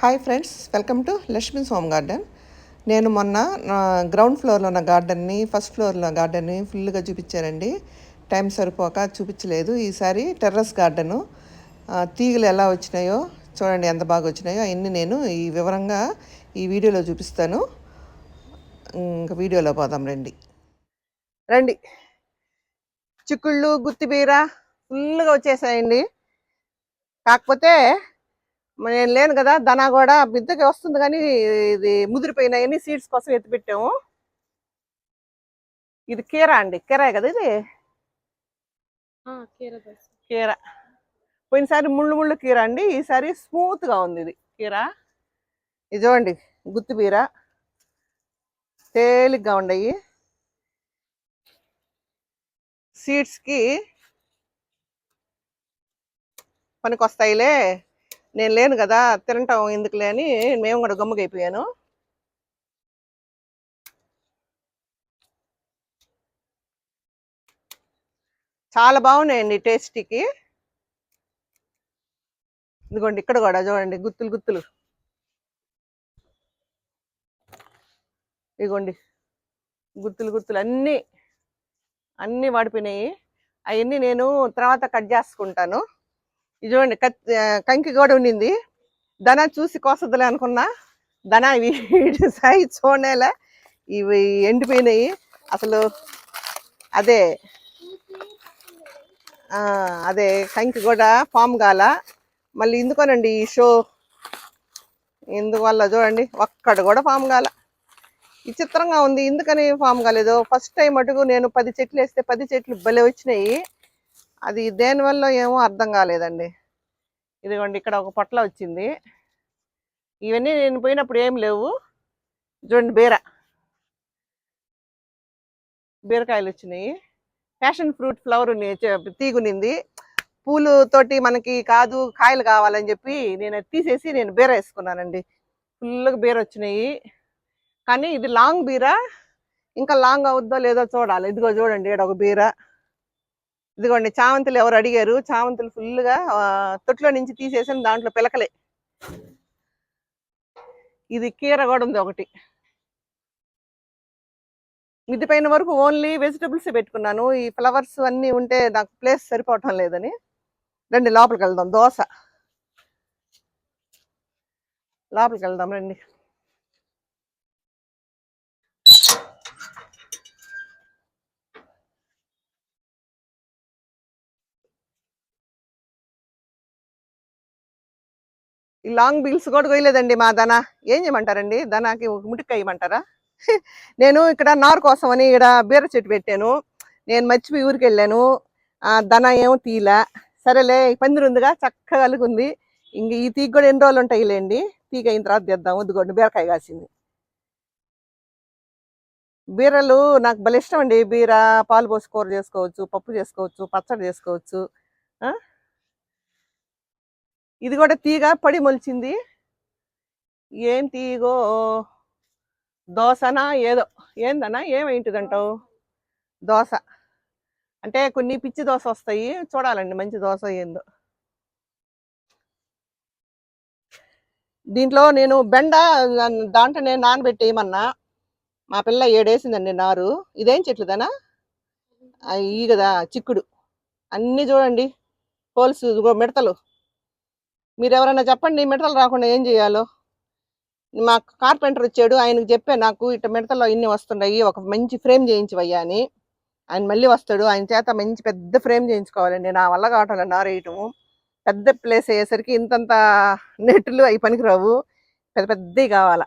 Hi friends welcome to Lakshmi's home garden నేను మొన్న ground ఫ్లోర్లో ఉన్న గార్డెన్ని ఫస్ట్ ఫ్లోర్లో గార్డెన్ని ఫుల్గా చూపించానండి. టైం సరిపోక చూపించలేదు. ఈసారి టెర్రస్ గార్డెను తీగలు ఎలా వచ్చినాయో చూడండి ఎంత బాగా వచ్చినాయో. అవన్నీ నేను ఈ వివరంగా ఈ వీడియోలో చూపిస్తాను. ఇంకా వీడియోలో పోదాం రండి. రండి. చిక్కుళ్ళు గుత్తిబీర ఫుల్గా వచ్చేసాయండి. కాకపోతే నేను లేను కదా దనా కూడా బిద్దకి వస్తుంది కానీ ఇది ముదిరిపోయినాయని సీడ్స్ కోసం ఎత్తి పెట్టాము. ఇది కీరా అండి కీరా కదా ఇది? కీర పోయినసారి ముళ్ళు ముళ్ళు కీర అండి ఈసారి స్మూత్గా ఉంది ఇది కీర. ఇది చూడండి గుత్తి బీర. తేలిగ్గా ఉండయి సీడ్స్కి పనికి వస్తాయిలే నేను లేను కదా తినటం ఎందుకులే అని మేము కూడా గమ్ముగైపోయాను. చాలా బాగున్నాయండి టేస్టీకి. ఇదిగోండి ఇక్కడ కూడా చూడండి గుత్తులు గుత్తులు. ఇదిగోండి గుత్తులు గుత్తులు అన్నీ అన్నీ వాడిపోయినాయి. అవన్నీ నేను తర్వాత కట్ చేసుకుంటాను. ఇది చూడండి కంకి కూడా ఉండింది. దన చూసి కోసదులే అనుకున్నా. దన ఇవి సాయి చూడనేలే ఇవి ఎండిపోయినాయి. అసలు అదే అదే కంకి కూడా ఫామ్ కాల మళ్ళీ ఎందుకోనండి ఈ షో? ఎందువల్ల చూడండి ఒక్కడ కూడా ఫామ్ కాల విచిత్రంగా ఉంది. ఎందుకని ఫామ్ కాలేదు ఫస్ట్ టైం అటుకు నేను పది చెట్లు వేస్తే పది చెట్లు భలే వచ్చినాయి. అది దేనివల్ల ఏమో అర్థం కాలేదండి. ఇదిగోండి ఇక్కడ ఒక పొట్ల వచ్చింది. ఇవన్నీ నేను పోయినప్పుడు ఏం లేవు. చూడండి బీర. బీరకాయలు వచ్చినాయి. ప్యాషన్ ఫ్రూట్ ఫ్లవర్ తీగునింది. పూలు తోటి మనకి కాదు కాయలు కావాలని చెప్పి నేను తీసేసి నేను బీర వేసుకున్నానండి. ఫుల్గా బీర వచ్చినాయి. కానీ ఇది లాంగ్ బీర. ఇంకా లాంగ్ అవుద్దో లేదో చూడాలి. ఇదిగో చూడండి ఇక్కడ ఒక బీర. ఇదిగోండి చామంతులు ఎవరు అడిగారు? చామంతులు ఫుల్గా తొట్లో నుంచి తీసేసి దాంట్లో పిలకలే. ఇది కీర కూడా ఉంది ఒకటి. మిద్ది పైన వరకు ఓన్లీ వెజిటబుల్స్ పెట్టుకున్నాను. ఈ ఫ్లవర్స్ అన్నీ ఉంటే నాకు ప్లేస్ సరిపోవటం లేదని. రండి లోపలికి వెళ్దాం. దోశ. లోపలికి వెళ్దాం రండి. ఈ లాంగ్ బీల్స్ కూడా కొయ్యలేదండి మా దన. ఏం చేయమంటారండి? దనాకి ఒక ముటికాయ ఇవ్వమంటారా? నేను ఇక్కడ నారు కోసం అని ఇక్కడ బీర చెట్టు పెట్టాను. నేను మర్చిపోయి ఊరికి వెళ్ళాను. ఆ దన ఏమో తీల. సరేలే పందిరి ఉందిగా చక్కగా అలుగుంది. ఇంక ఈ తీగ కూడా ఎన్ని రోజులు ఉంటాయి లేండి తీగ అయిన తర్వాత తెద్దాం. వద్దుకోండి బీరకాయ కాసింది. బీరలు నాకు భలే ఇష్టం అండి బీర పాలు పోసి కూర చేసుకోవచ్చు పప్పు చేసుకోవచ్చు పచ్చడి చేసుకోవచ్చు. ఇది కూడా తీగ పడి మొలిచింది. ఏం తీగో? దోసనా? ఏదో. ఏందన్నా? ఏమైంటిదంటావు? దోశ అంటే కొన్ని పిచ్చి దోశ వస్తాయి. చూడాలండి మంచి దోశ ఏందో. దీంట్లో నేను బెండ దాన్- దాంట్లో నేను నానబెట్టేయమన్నా. మా పిల్ల ఏడేసిందండి నారు. ఇదేం చెట్లుదనా ఈ కదా చిక్కుడు. అన్నీ చూడండి. హోల్స్ ఇదిగో మిడతలు. మీరు ఎవరైనా చెప్పండి మిడతలు రాకుండా ఏం చేయాలో? మా కార్పెంటర్ వచ్చాడు ఆయనకు చెప్పే నాకు ఇట్లా మిడతల్లో ఇన్ని వస్తున్నాయి ఒక మంచి ఫ్రేమ్ చేయించవయ్యా అని. ఆయన మళ్ళీ వస్తాడు ఆయన చేత మంచి పెద్ద ఫ్రేమ్ చేయించుకోవాలండి నా వల్ల కావటం నారేయటము పెద్ద ప్లేస్ అయ్యేసరికి ఇంతంత నెట్లు అవి పనికిరావు పెద్ద పెద్దవి కావాలా.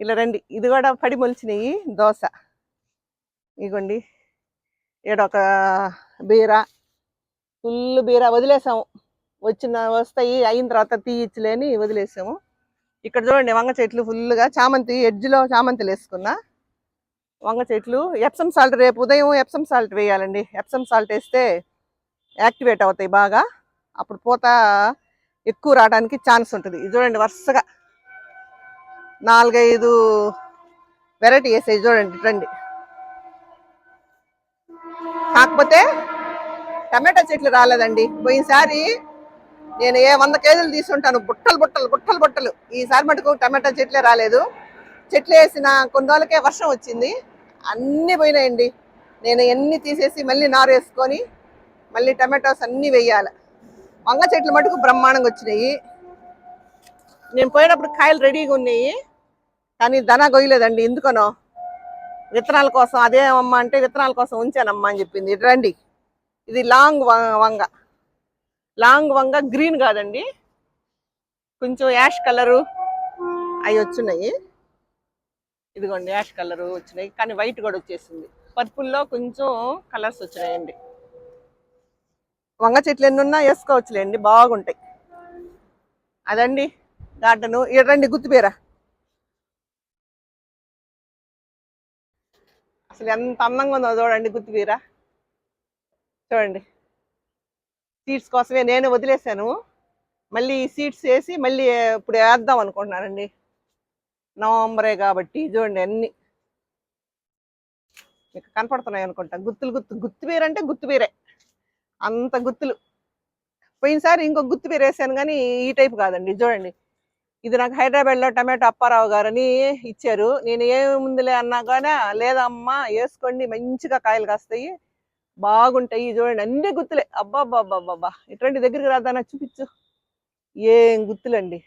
ఇలా రండి ఇది కూడా పడి మొలిచినాయి దోశ. ఇగోండి ఈడ ఒక బీర ఫుల్ బీర వదిలేసాము వచ్చిన వస్తాయి అయిన తర్వాత తీయచ్చులేని వదిలేసాము. ఇక్కడ చూడండి వంగ చెట్లు ఫుల్గా చామంతి ఎడ్జ్లో చామంతులు వేసుకున్నా. వంగ చెట్లు ఎప్సమ్ సాల్ట్ రేపు ఉదయం ఎప్సమ్ సాల్ట్ వేయాలండి. ఎప్సమ్ సాల్ట్ వేస్తే యాక్టివేట్ అవుతాయి బాగా. అప్పుడు పూత ఎక్కువ రావడానికి ఛాన్స్ ఉంటుంది. ఇది చూడండి వరుసగా నాలుగైదు వెరైటీ వేసేది చూడండి రండి. కాకపోతే టమాటా చెట్లు రాలేదండి. పోయినసారి నేను ఏ వంద కేజీలు తీసుంటాను బుట్టలు బుట్టలు బుట్టలు బుట్టలు. ఈసారి మటుకు టమాటా చెట్లే రాలేదు. చెట్లు వేసిన కొన్ని రోజులకే వర్షం వచ్చింది. అన్నీ పోయినాయండి. నేను ఎన్ని తీసేసి మళ్ళీ నారు వేసుకొని మళ్ళీ టమాటోస్ అన్నీ వేయాలి. వంగ చెట్లు మటుకు బ్రహ్మాండంగా వచ్చినాయి. నేను పోయినప్పుడు కాయలు రెడీగా ఉన్నాయి. కానీ ధన గొయ్యలేదండి. ఎందుకనో? విత్తనాల కోసం అదే అమ్మ అంటే విత్తనాల కోసం ఉంచానమ్మా అని చెప్పింది. రండి. ఇది లాంగ్ వంగ. లాంగ్ వంగ గ్రీన్ కాదండి. కొంచెం యాష్ కలరు అవి వచ్చినాయి ఇదిగోండి యాష్ కలరు వచ్చినాయి. కానీ వైట్ కూడా వచ్చేసింది. పర్పుల్లో కొంచెం కలర్స్ వచ్చినాయండి. వంగ చెట్లు ఎన్ని ఉన్నా వేసుకోవచ్చులేండి బాగుంటాయి. అదండి గార్డెను. రండి గుర్తుపేరా అసలు ఎంత అందంగా ఉందో చూడండి గుర్తుపేరా చూడండి. సీడ్స్ కోసమే నేను వదిలేశాను. మళ్ళీ సీడ్స్ వేసి మళ్ళీ ఇప్పుడు వేద్దాం అనుకుంటున్నానండి. నవంబరే కాబట్టి చూడండి అన్ని. మీకు కనపడుతున్నాయి అనుకుంటా. గుత్తులు గుత్తు గుత్తుబీర అంటే గుత్తుబీరే అంత గుత్తులు. పోయినసారి ఇంకో గుత్తుబీర వేసాను కానీ ఈ టైప్ కాదండి. చూడండి. ఇది నాకు హైదరాబాద్లో టమాటో అప్పారావు గారని ఇచ్చారు. నేను ఏముందిలే అన్నా కానీ లేదమ్మా వేసుకోండి మంచిగా కాయలు కాస్తాయి. బాగుంటాయి. చూడండి అన్ని గుత్తులే. అబ్బా అబ్బా అబ్బా ఇటువంటి దగ్గరికి రాదా చూపించు. ఏం గుత్తులండి.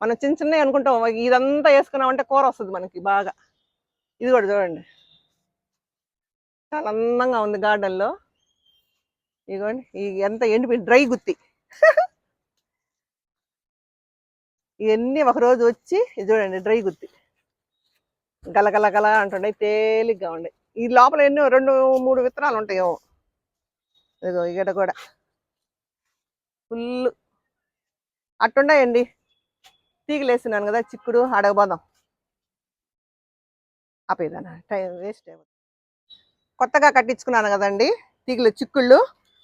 మనం చిన్న చిన్నవి అనుకుంటాం. ఇదంతా వేసుకున్నామంటే కూర వస్తుంది మనకి బాగా. ఇది కూడా చూడండి. చాలా అందంగా ఉంది గార్డెన్లో. ఇదిగోండి ఈ ఎంత ఎండిపోయి డ్రై గుత్తి. ఇవన్నీ ఒక రోజు వచ్చి ఇది చూడండి డ్రై గుత్తి. గలగలగల అంటుండే తేలిగ్గా ఉండే. ఈ లోపల ఎన్నో రెండు మూడు విత్తనాలు ఉంటాయో ఇదిగో ఇక్కడ కూడా. ఫుల్ అట్టుండయండి. తీగలేసినాను కదా చిక్కుడు అడగబోదాం ఆపేదానా? టైం వేస్ట్ అయిపోతుంది కొత్తగా కట్టించుకున్నాను కదండి తీగలు చిక్కుళ్ళు.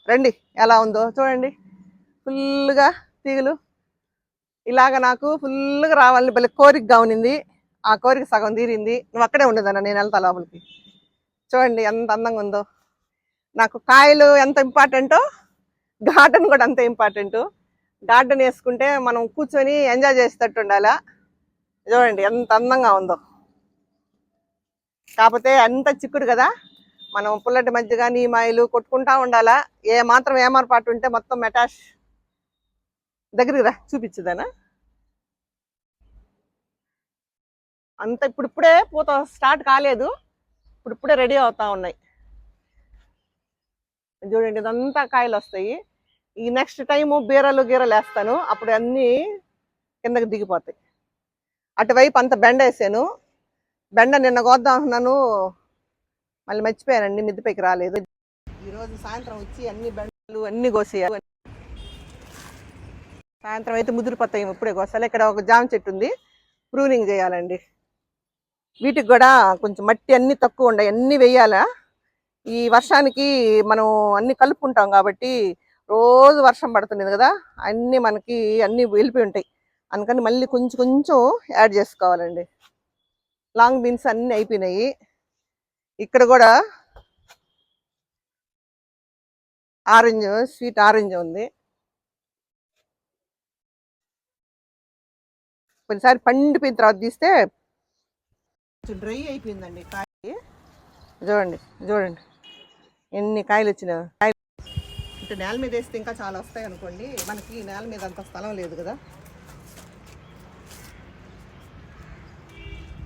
రండి ఎలా ఉందో చూడండి. ఫుల్గా తీగలు. ఇలాగ నాకు ఫుల్గా రావాలని భలే కోరికగా ఉన్నింది. ఆ కోరిక సగం తీరింది. నువ్వు అక్కడే ఉండదన్న నేను వెళ్తా లోపలికి. చూడండి ఎంత అందంగా ఉందో. నాకు కాయలు ఎంత ఇంపార్టెంటో గార్డెన్ కూడా అంత ఇంపార్టెంట్ గార్డెన్ వేసుకుంటే మనం కూర్చొని ఎంజాయ్ చేసేటట్టు ఉండాలా? చూడండి ఎంత అందంగా ఉందో. కాకపోతే అంత చిక్కుడు కదా మనం పుల్లటి మధ్యగా మాయలు కొట్టుకుంటా ఉండాలా? ఏ మాత్రం ఏమారపాటు ఉంటే మొత్తం మెటాష్. దగ్గరికి రా చూపించదానా? అంత ఇప్పుడిప్పుడే పూత స్టార్ట్ కాలేదు. ఇప్పుడిప్పుడే రెడీ అవుతా ఉన్నాయి. చూడండి ఇదంతా కాయలు వస్తాయి ఈ నెక్స్ట్ టైము బీరలు గీరలు వేస్తాను. అప్పుడు అన్నీ కిందకి దిగిపోతాయి. అటువైపు అంత బెండ వేసాను. బెండ నిన్న కోద్దాం అనుకున్నాను. మళ్ళీ మర్చిపోయానండి మిద్దెపైకి రాలేదు. ఈరోజు సాయంత్రం వచ్చి అన్ని బెండలు అన్ని కోసేయాలి. సాయంత్రం అయితే ముదిరిపోతాయి. ఇప్పుడే కోసాలి ఇక్కడ ఒక జామ చెట్టు ఉంది. ప్రూనింగ్ చేయాలండి. వీటికి కూడా కొంచెం మట్టి అన్ని తక్కువ ఉన్నాయి అన్ని వేయాలా? ఈ వర్షానికి మనం అన్ని కలుపుకుంటాం కాబట్టి రోజు వర్షం పడుతుంది కదా? అన్నీ మనకి అన్ని వెళ్ళిపోయి ఉంటాయి. అందుకని మళ్ళీ కొంచెం కొంచెం యాడ్ చేసుకోవాలండి. లాంగ్ బీన్స్ అన్నీ అయిపోయినాయి. ఇక్కడ కూడా ఆరెంజ్ స్వీట్ ఆరెంజ్ ఉంది. కొన్నిసారి పండిపోయిన తర్వాత తీస్తే డ్రై అయిపోయిందండి కాయ చూడండి చూడండి. ఎన్ని కాయలు వచ్చినా కాయలు. ఇటు నేల మీద వేస్తే ఇంకా చాలా వస్తాయి అనుకోండి. మనకి నేల మీద అంత స్థలం లేదు కదా.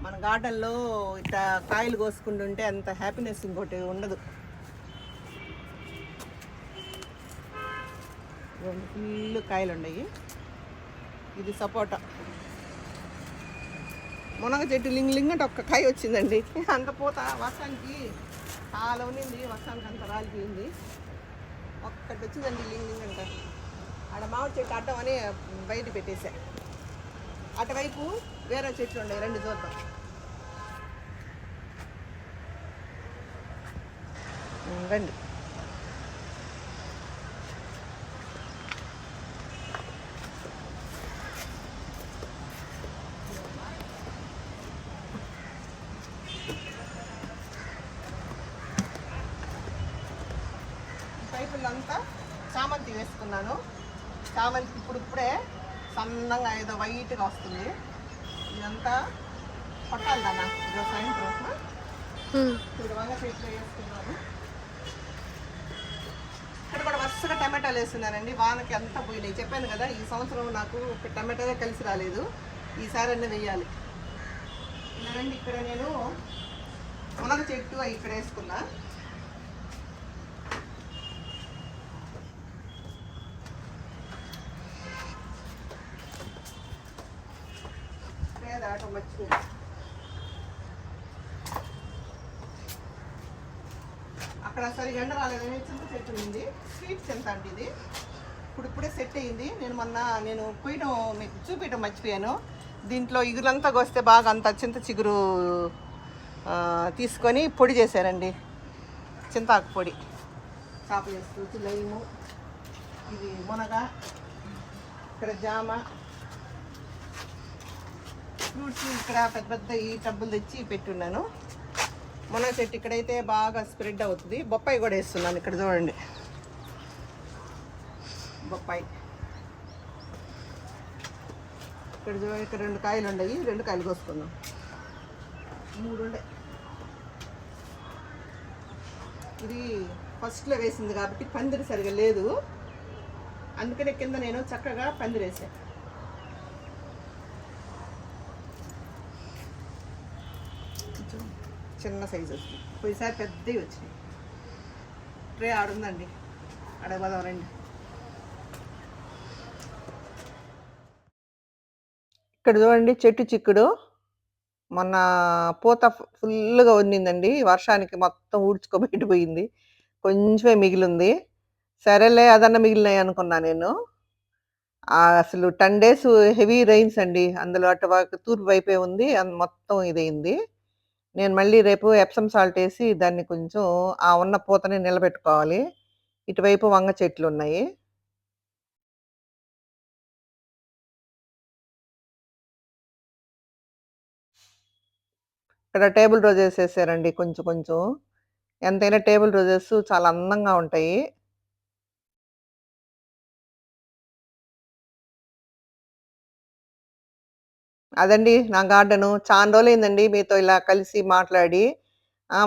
మన గార్డెన్లో ఇట్లా కాయలు కోసుకుంటుంటే అంత హ్యాపీనెస్ ఇంకోటి ఉండదు. ఫుల్ కాయలు ఉన్నాయి ఇది సపోటా. మునగ చెట్టు లింగ్ లింగ్ అంటే ఒక్క కాయ వచ్చిందండి. అంత పూత వర్షానికి చాలా ఉన్నింది వర్షానికి అంత రాలిపోయింది. ఒక్కటి వచ్చిందండి లింగ్ లింగ్ అంట ఆడ మామిడి చెట్టు అడ్డం అని బయట పెట్టేశా అటువైపు వేరే చెట్లు ఉన్నాయి రెండు చూద్దాం రండి పైపులంతా చామంతి వేసుకున్నాను. చామంతి ఇప్పుడు ఇప్పుడే సన్నంగా ఏదో వైట్గా వస్తుంది. ఇదంతా పట్టాలి దాన్న ఇదో సాయంత్రం ఆ? చూడు వంగ వేసుకున్నాను. ఇక్కడ కూడా వరుసగా టమాటాలు వేస్తున్నానండి వానకి అంతా పోయినాయి. చెప్పాను కదా ఈ సంవత్సరం నాకు ఒక టమాటాలే కలిసి రాలేదు. ఈసారి అన్నీ వేయాలి. ఇలాగండి ఇక్కడ నేను మునగ చెట్టు ఇక్కడ వేసుకున్నా లేదా ఆటో మర్చిపోయింది అక్కడ సరిగా ఎండ రాలేదని చింత చెట్టు ఉంది. స్వీట్ చింత అండి ఇది? ఇప్పుడు ఇప్పుడే సెట్ అయ్యింది నేను మొన్న నేను పోయడం మీకు చూపించడం మర్చిపోయాను. దీంట్లో ఇగురంతా కోస్తే బాగా అంత చింత చిగురు తీసుకొని పొడి చేశారండి. చింతాకు పొడి. చాప చేస్తూ లైము ఇది మునగ ఇక్కడ జామ ఫ్రూట్స్ ఇక్కడ పెద్ద పెద్ద ఈ టబ్బులు తెచ్చి పెట్టున్నాను. మునగ చెట్టు ఇక్కడైతే బాగా స్ప్రెడ్ అవుతుంది. బొప్పాయి కూడా వేస్తున్నాను ఇక్కడ చూడండి. బొప్పాయి. ఇక్కడ చూ ఇక్కడ రెండు కాయలు ఉండవి రెండు కాయలు కోసుకుందాం. మూడు ఉండే. ఇది ఫస్ట్లో వేసింది కాబట్టి పందిరి సరిగా లేదు. అందుకనే కింద నేను చక్కగా పందిరేసాను చిన్న సైజు వచ్చింది పోయిసారి పెద్దవి వచ్చినాయి. ట్రే ఆడుందండి. అడగదాం రండి. ఇక్కడ చూడండి చెట్టు చిక్కుడు. మొన్న పూత ఫుల్గా వండిందండి. వర్షానికి మొత్తం ఊడ్చుకోబెట్టిపోయింది కొంచెమే మిగిలింది. సరేలే అదన్న మిగిలినాయి అనుకున్నా నేను. అసలు టెన్ డేస్ హెవీ రైన్స్ అండి. అందులో అటు తూర్పు వైపే ఉంది. అన్- మొత్తం ఇదైంది నేను మళ్ళీ రేపు ఎప్సమ్ సాల్ట్ వేసి దాన్ని కొంచెం ఆ ఉన్న పూతని నిలబెట్టుకోవాలి. ఇటువైపు వంగ చెట్లు ఉన్నాయి ఇక్కడ టేబుల్ రోజెస్ వేసారండి కొంచెం కొంచెం. ఎంతైనా టేబుల్ రోజెస్ చాలా అందంగా ఉంటాయి. అదండి నా గార్డెను. చాలా రోజులైందండి మీతో ఇలా కలిసి మాట్లాడి.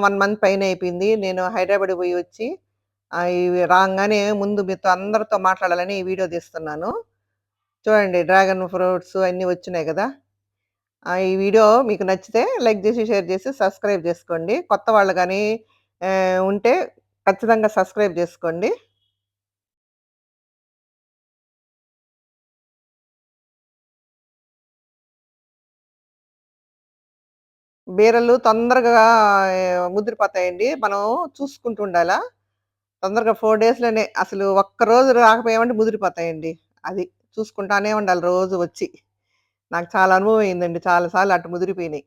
వన్ మంత్ పైన అయిపోయింది. నేను హైదరాబాద్ పోయి వచ్చి రాగానే ముందు మీతో అందరితో మాట్లాడాలని ఈ వీడియో తీస్తున్నాను. చూడండి డ్రాగన్ ఫ్రూట్స్ అన్నీ వచ్చినాయి కదా. ఆ, ఈ వీడియో మీకు నచ్చితే లైక్ చేసి షేర్ చేసి సబ్స్క్రైబ్ చేసుకోండి. కొత్త వాళ్ళు కానీ ఉంటే ఖచ్చితంగా సబ్స్క్రైబ్ చేసుకోండి. బీరలు తొందరగా ముదిరిపోతాయండి. మనం చూసుకుంటూ ఉండాలా. తొందరగా ఫోర్ డేస్లోనే అసలు ఒక్క రోజు రాకపోయామంటే ముదిరిపోతాయండి. అది చూసుకుంటానే ఉండాలి రోజు వచ్చి. నాకు చాలా అనుభవం అయిందండి. చాలాసార్లు అటు ముదిరిపోయినాయి.